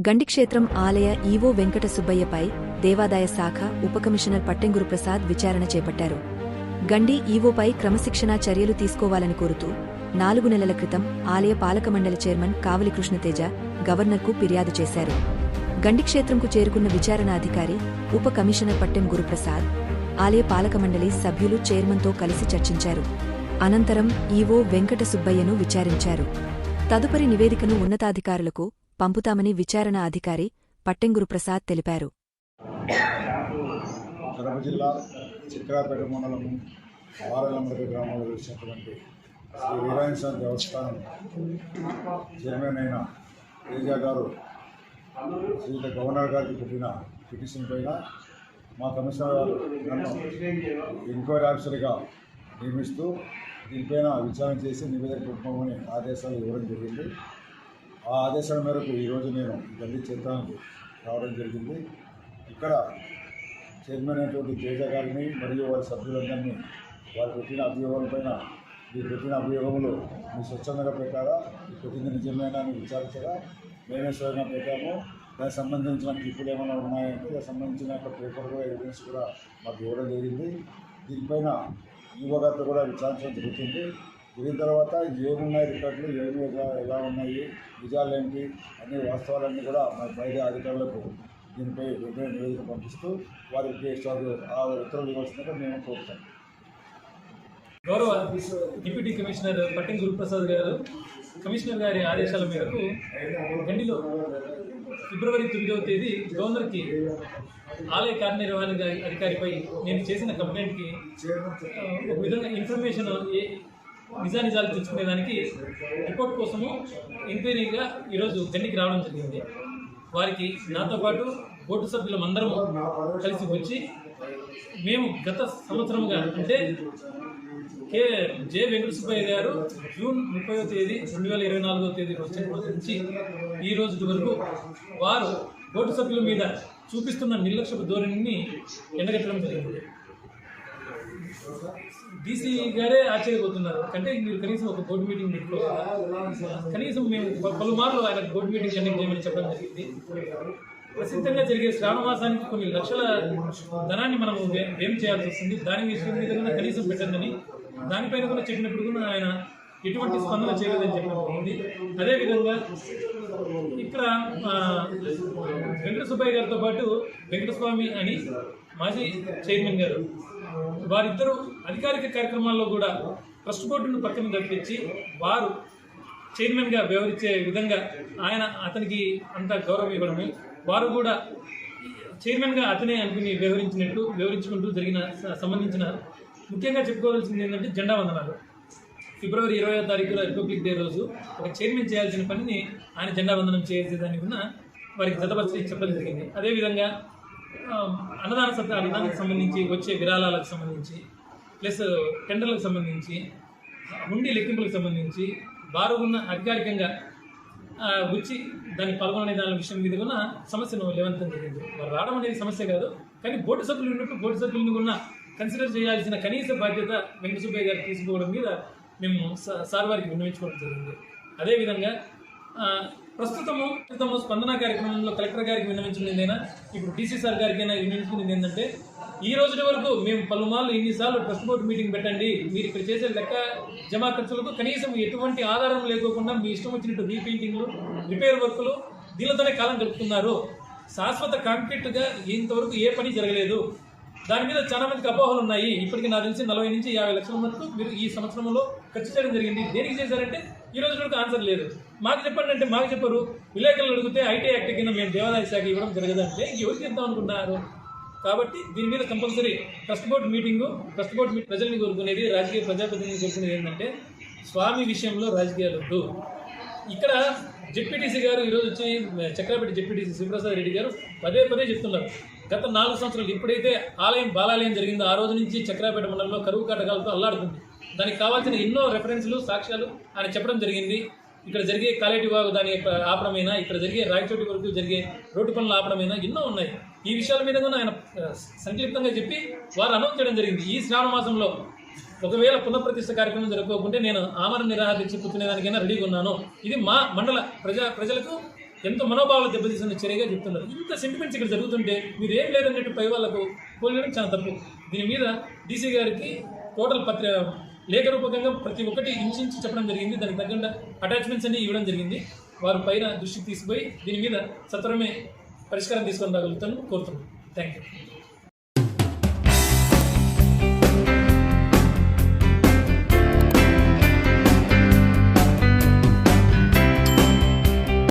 గండిక్షేత్రం ఆలయ ఈవో వెంకట సుబ్బయ్యపై దేవాదాయ శాఖ ఉప కమిషనర్ పట్టెంగురు ప్రసాద్ విచారణ చేపట్టారు. గండి ఈవోపై క్రమశిక్షణా చర్యలు తీసుకోవాలని కోరుతూ నాలుగు నెలల క్రితం ఆలయ పాలక మండలి చైర్మన్ కావలి కృష్ణతేజ గవర్నర్కు ఫిర్యాదు చేశారు. గండిక్షేత్రంకు చేరుకున్న విచారణ అధికారి ఉప కమిషనర్ పట్టెం గురుప్రసాద్ ఆలయ పాలక మండలి సభ్యులు చైర్మన్తో కలిసి చర్చించారు. అనంతరం ఈవో వెంకట సుబ్బయ్యను విచారించారు. తదుపరి నివేదికను ఉన్నతాధికారులకు పంపుతామని విచారణ అధికారి పట్టెంగురు ప్రసాద్ తెలిపారు. కడప జిల్లా చిక్కరాపేట మండలం వారలంబడి గ్రామంలో వెలిసినటువంటి శ్రీ వీరాయణ స్వామి దేవస్థానం చైర్మన్ అయిన తేజ గారు శ్రీత గవర్నర్ గారికి పెట్టిన పిటిషన్ పైన మా కమిషనర్ గారు నన్ను ఎంక్వైరీ ఆఫీసర్గా నియమిస్తూ దీనిపైన విచారణ చేసి నివేదిక పంపమని ఆదేశాలు ఇవ్వడం జరిగింది. ఆ ఆదేశాల మేరకు ఈరోజు నేను గల్లీ చిత్రానికి రావడం జరిగింది. ఇక్కడ చైర్మన్ అయినటువంటి తేజ గారిని మరియు వారి సభ్యులందరినీ వారు పెట్టిన అభియోగాలపైన మీరు పెట్టిన అభియోగములు మీ స్వచ్ఛందంగా పెట్టారా మీరు పెట్టింది నిజమేనా? అని విచారించగా మేమే స్వయంగా పెట్టాము. దానికి సంబంధించిన క్లిప్పులు ఏమైనా ఉన్నాయంటే దానికి సంబంధించిన యొక్క పేపర్ కూడా ఎవిడెన్స్ కూడా మాకు ఇవ్వడం జరిగింది. దీనిపైన యువగత కూడా విచారించడం జరుగుతుంది. దీని తర్వాత ఏమున్నాయి రికార్డులు ఏమి ఎలా ఉన్నాయి నిజాలు ఏంటి అనే వాస్తవాలన్నీ కూడా మా బయట అధికారులకు దీనిపై వెంటనే నివేదిక పంపిస్తూ వారికి ఆ ఉత్తర్వులు ఇవ్వాల్సిందిగా మేము కోరుతాం. గౌరవ డిప్యూటీ కమిషనర్ పట్టెం గురుప్రసాద్ గారు కమిషనర్ గారి ఆదేశాల మేరకు గండిలో ఫిబ్రవరి తొమ్మిదవ తేదీ గవర్నర్కి ఆలయ కార్యనిర్వహణ అధికారిపై నేను చేసిన కంప్లైంట్కి ఒక విధంగా ఇన్ఫర్మేషన్ ఏ- నిజానిజాలు తెలుసుకునేదానికి రిపోర్ట్ కోసము ఎంక్వైరీగా ఈరోజు గండికి రావడం జరిగింది. వారికి నాతో పాటు బోర్డు సభ్యులం అందరం కలిసి వచ్చి మేము గత సంవత్సరంగా అంటే కే. జె. వెంకట సుబ్బయ్య గారు జూన్ ముప్పైవ తేదీ రెండు వేల ఇరవై నాలుగో తేదీ వచ్చిన రోజు నుంచి ఈ రోజు వరకు వారు బోర్డు సభ్యుల మీద చూపిస్తున్న నిర్లక్ష్యపు ధోరణిని ఎండగట్టడం జరిగింది. డీసీ గారే ఆశ్చర్యపోతున్నారు. అంటే మీరు కనీసం ఒక బోర్డు మీటింగ్ పెట్టుకోవాలి. కనీసం మేము పలుమార్లు ఆయన బోర్డు మీటింగ్ కండక్ట్ చేయమని చెప్పడం జరిగింది. ప్రసిద్ధంగా జరిగే శ్రావణ మాసానికి కొన్ని లక్షల ధనాన్ని మనం వ్యయం చేయాల్సి వస్తుంది. దాని విషయం మీద కూడా కనీసం పెట్టండి దానిపైన కూడా చెప్పినప్పుడు కూడా ఆయన ఎటువంటి స్పందన చేయలేదని చెప్పింది అదేవిధంగా ఇక్కడ వెంకట సుబ్బయ్య గారితో పాటు వెంకటస్వామి అని మాజీ చైర్మన్ గారు వారిద్దరూ అధికారిక కార్యక్రమాల్లో కూడా ట్రస్ట్ బోర్డును పక్కన తప్పించి వారు చైర్మన్గా వ్యవహరించే విధంగా ఆయన అతనికి అంత గౌరవం ఇవ్వడము. వారు కూడా చైర్మన్గా అతనే అనుకుని వ్యవహరించినట్టు వివరించుకుంటూ జరిగిన సంబంధించిన ముఖ్యంగా చెప్పుకోవాల్సింది ఏంటంటే జెండా వందనాలు. ఫిబ్రవరి ఇరవై తారీఖులో రిపబ్లిక్ డే రోజు ఒక చైర్మన్ చేయాల్సిన పనిని ఆయన జెండా వందనం చేసేదానికి ఉన్న వారికి జతపరిచి చెప్పడం జరిగింది. అదేవిధంగా అన్నదాన సత్ర అన్నదానికి సంబంధించి వచ్చే విరాళాలకు సంబంధించి ప్లస్ టెండర్లకు సంబంధించి ఉండి లెక్కింపులకు సంబంధించి బారుగున్న ఉన్న అధికారికంగా వచ్చి దాన్ని పాల్గొనే దాని విషయం మీద కూడా సమస్యను లేవంతం జరిగింది. వారు రావడం అనేది సమస్య కాదు కానీ బోర్డు సభ్యులు ఉన్నట్టు బోర్డు సభ్యులను కూడా కన్సిడర్ చేయాల్సిన కనీస బాధ్యత వెంకటసుబ్బయ్య గారు తీసుకోవడం మీద మేము సార్ వారికి విన్నవించుకోవడం జరిగింది. అదేవిధంగా ప్రస్తుతము ప్రస్తుతము స్పందన కార్యక్రమంలో కలెక్టర్ గారికి విన్నవించింది ఇప్పుడు డీసీ సార్ అయినా విన్నవించుకునేది ఏంటంటే ఈ రోజుల వరకు మేము పలుమార్లు ఇన్నిసార్లు ట్రస్ట్ బోర్డు మీటింగ్ పెట్టండి మీరు ఇక్కడ చేసే లెక్క జమా ఖర్చులకు కనీసం ఎటువంటి ఆధారం లేకోకుండా మీ ఇష్టం వచ్చినట్టు రీపెయింటింగ్లు రిపేర్ వర్కులు దీనితోనే కాలం గడుపుతున్నారు. శాశ్వత కాంక్రీట్గా ఇంతవరకు ఏ పని జరగలేదు. దాని మీద చాలా మందికి అపోహలు ఉన్నాయి. ఇప్పటికి నాకు తెలిసి నలభై నుంచి యాభై లక్షల వరకు మీరు ఈ సంవత్సరంలో ఖర్చు చేయడం జరిగింది. దేనికి చేశారంటే ఈ రోజు వరకు ఆన్సర్ లేదు. మాకు చెప్పండి అంటే మాకు చెప్పరు. విలేకరులు అడిగితే ఐటీ యాక్ట్ కింద మేము దేవాదాయ శాఖ ఇవ్వడం జరగదంటే ఎవరికి ఇద్దాం అనుకున్నారు కాబట్టి దీని మీద compulsory trust board meeting trust board meeting ప్రజల్ని కోరుకునేది రాజకీయ ప్రజాప్రతినిధిని కోరుకునేది ఏంటంటే స్వామి విషయంలో రాజకీయాలు వద్దు. ఇక్కడ జెడ్పీటీసీ గారు ఈరోజు వచ్చి చక్రపేట జెడ్పీటీసీ శివప్రసాద్ రెడ్డి గారు పదే పదే చెప్తున్నారు. గత నాలుగు సంవత్సరాలు ఎప్పుడైతే ఆలయం బాలాలయం జరిగిందో ఆ రోజు నుంచి చక్రాపేట మండలంలో కరువు కాటకాలతో అల్లాడుతుంది. దానికి కావాల్సిన ఎన్నో రెఫరెన్స్లు సాక్ష్యాలు ఆయన చెప్పడం జరిగింది. ఇక్కడ జరిగే కాలేటి వాగు దాని ఆపడమైనా ఇక్కడ జరిగే రాయచోటి వరకు జరిగే రోడ్డు పనులు ఆపడమైనా ఎన్నో ఉన్నాయి. ఈ విషయాల మీద కూడా ఆయన సంక్షిప్తంగా చెప్పి వారు అనౌన్స్ చేయడం జరిగింది. ఈ శ్రావణ మాసంలో ఒకవేళ పునఃప్రతిష్ఠ కార్యక్రమం జరుపుకోకుంటే నేను ఆమరణ నిరాహార దీక్ష కూర్చునేదానికైనా రెడీగా ఉన్నాను. ఇది మా మండల ప్రజా ప్రజలకు ఎంతో మనోభావాలు దెబ్బతీసిన చర్యగా చెప్తున్నారు. ఇంత సెంటిమెంట్స్ ఇక్కడ జరుగుతుంటే మీరు ఏం లేదన్నట్టు పై వాళ్ళకు పోలియడం చాలా తప్పు. దీని మీద డీసీ గారికి టోటల్ పత్ర లేఖ రూపకంగా ప్రతి ఒక్కటి ఇంచించి చెప్పడం జరిగింది. దానికి తగ్గకుండా అటాచ్మెంట్స్ అన్ని ఇవ్వడం జరిగింది. వారు పైన దృష్టికి తీసుకుపోయి దీని మీద సత్వరమే పరిష్కారం తీసుకొని రాగలుగుతాను కోరుతున్నాను. Thank you